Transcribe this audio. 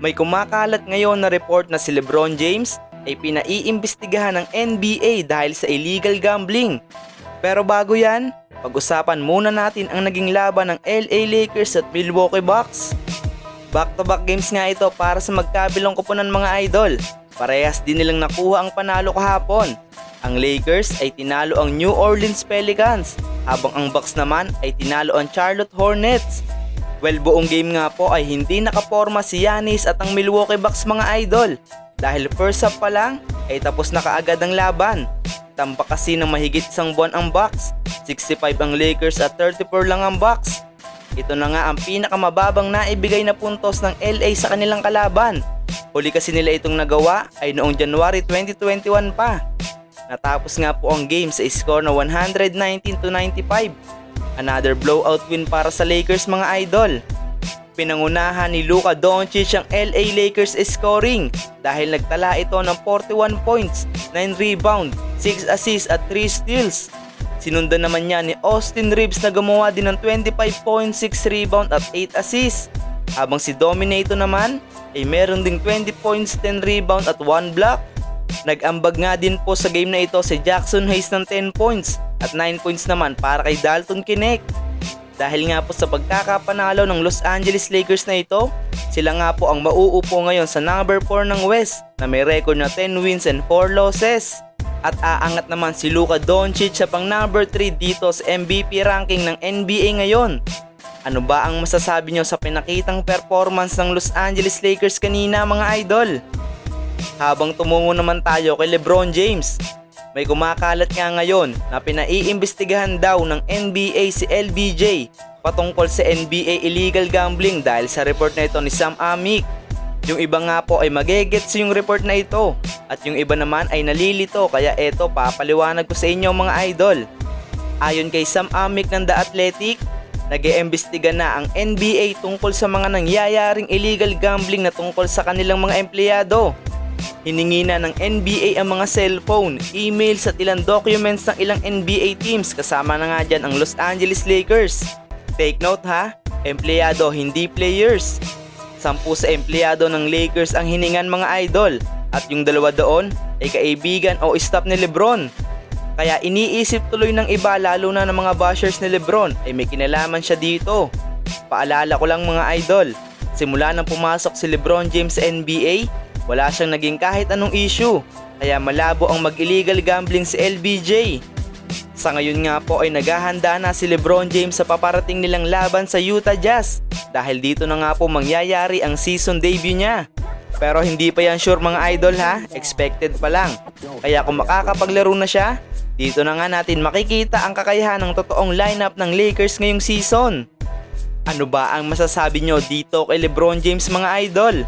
May kumakalat ngayon na report na si Lebron James ay pinaiimbestigahan ng NBA dahil sa illegal gambling. Pero bago yan, pag-usapan muna natin ang naging laban ng LA Lakers at Milwaukee Bucks. Back-to-back games nga ito para sa magkabilang kupunan mga idol. Parehas din nilang nakuha ang panalo kahapon. Ang Lakers ay tinalo ang New Orleans Pelicans, habang ang Bucks naman ay tinalo ang Charlotte Hornets. Well, buong game nga po ay hindi nakaporma si Yanis at ang Milwaukee Bucks mga idol. Dahil first half pa lang ay tapos na kaagad ang laban. Tampak kasi ng mahigit isang buwan ang Bucks. 65 ang Lakers at 34 lang ang Bucks. Ito na nga ang pinakamababang naibigay na puntos ng LA sa kanilang kalaban. Huli kasi nila itong nagawa ay noong January 2021 pa. Natapos nga po ang game sa score na 119 to 95. Another blowout win para sa Lakers mga idol. Pinangunahan ni Luka Doncic ang LA Lakers scoring dahil nagtala ito ng 41 points, 9 rebound, 6 assists at 3 steals. Sinundan naman niya ni Austin Reeves na gumawa din ng 25.6 rebound at 8 assists. Habang si Dominato naman ay meron ding 20 points, 10 rebound at 1 block. Nag-ambag nga din po sa game na ito si Jackson Hayes ng 10 points at 9 points naman para kay Dalton Kinect. Dahil nga po sa pagkakapanalo ng Los Angeles Lakers na ito, sila nga po ang mauupo ngayon sa number 4 ng West na may record na 10 wins and 4 losses. At aangat naman si Luka Doncic sa pang number 3 dito sa MVP ranking ng NBA ngayon. Ano ba ang masasabi nyo sa pinakitang performance ng Los Angeles Lakers kanina mga idol? Habang tumungo naman tayo kay Lebron James, may kumakalat nga ngayon na pinaiimbestigahan daw ng NBA si LBJ patungkol sa NBA illegal gambling dahil sa report na ito ni Sam Amick. Yung iba nga po ay magegets yung report na ito at yung iba naman ay nalilito kaya eto papaliwanag ko sa inyo mga idol. Ayon kay Sam Amick ng The Athletic, nag iimbestiga na ang NBA tungkol sa mga nangyayaring illegal gambling na tungkol sa kanilang mga empleyado. Hiningi na ng NBA ang mga cellphone, emails at ilang documents ng ilang NBA teams kasama na nga dyan ang Los Angeles Lakers. Take note ha, empleyado hindi players. Sampu sa empleyado ng Lakers ang hiningan mga idol at yung dalawa doon ay kaibigan o staff ni Lebron. Kaya iniisip tuloy ng iba lalo na ng mga bashers ni Lebron ay may kinalaman siya dito. Paalala ko lang mga idol, simula nang pumasok si Lebron James sa NBA, wala siyang naging kahit anong issue. Kaya malabo ang mag-illegal gambling si LBJ. Sa ngayon nga po ay naghahanda na si Lebron James sa paparating nilang laban sa Utah Jazz dahil dito na nga po mangyayari ang season debut niya. Pero hindi pa yan sure mga idol ha, expected pa lang. Kaya kung makakapaglaro na siya, dito na nga natin makikita ang kakayahan ng totoong lineup ng Lakers ngayong season. Ano ba ang masasabi nyo dito kay Lebron James mga idol?